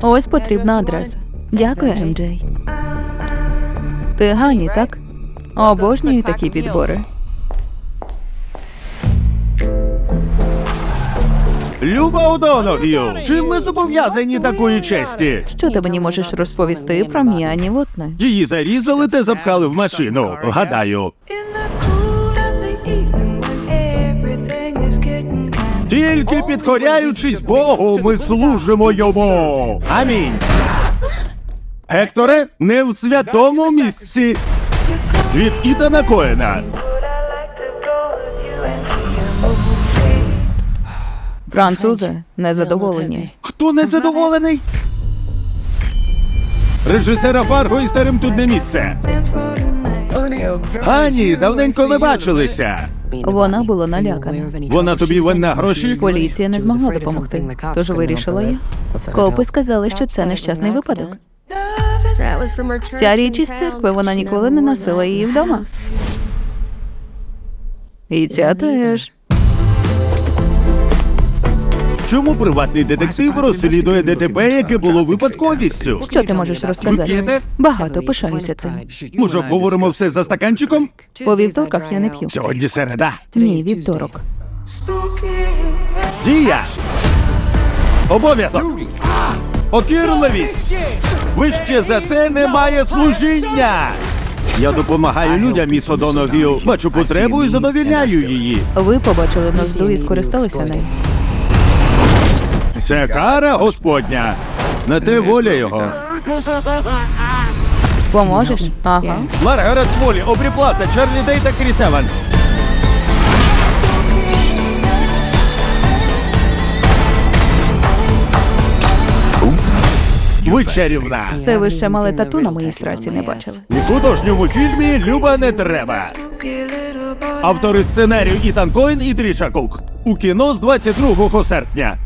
Ось потрібна адреса. Дякую, МД. Ти Гані, так? Обожнюю такі підбори. Люба Одоног'ю, чим ми зобов'язані такої честі? Що ти мені можеш розповісти про Міані Вотне? Її зарізали та запхали в машину. Гадаю. Тільки підкоряючись Богу, ми служимо йому. Амінь. Гекторе, не в святому місці. Від Ітана Коена. Французи незадоволені. Хто не задоволений? Режисера Фарго і старим тут не місце. Ані, давненько не бачилися. Вона була налякана. Вона тобі винна гроші? Поліція не змогла допомогти, тож вирішила я. Копи сказали, що це нещасний випадок. Ця річ із церкви вона ніколи не носила її вдома. І ця теж. Чому приватний детектив розслідує ДТП, яке було випадковістю? Що ти можеш розказати? Багато пишаюся цим. Може, обговоримо все за стаканчиком? По вівторках я не п'ю. Сьогодні середа. Ні, вівторок. Дія! Обов'язок! Окірливість! Вище за це немає служіння! Я допомагаю людям, міс Одоногію. Бачу потребу і задовільняю її. Ви побачили нозду і скористалися нею. Це кара Господня. На те воля його. Поможеш? Ага. Маргарет Волі, Обрі Плаца, Чарлі Дей та Кріс Еванс. Ви чарівна. Це ви ще мали тату на моїй сраці не бачили. У художньому фільмі Люба не треба. Автори сценарію Ітан Коін і Тріша Кук. У кіно з 22 серпня.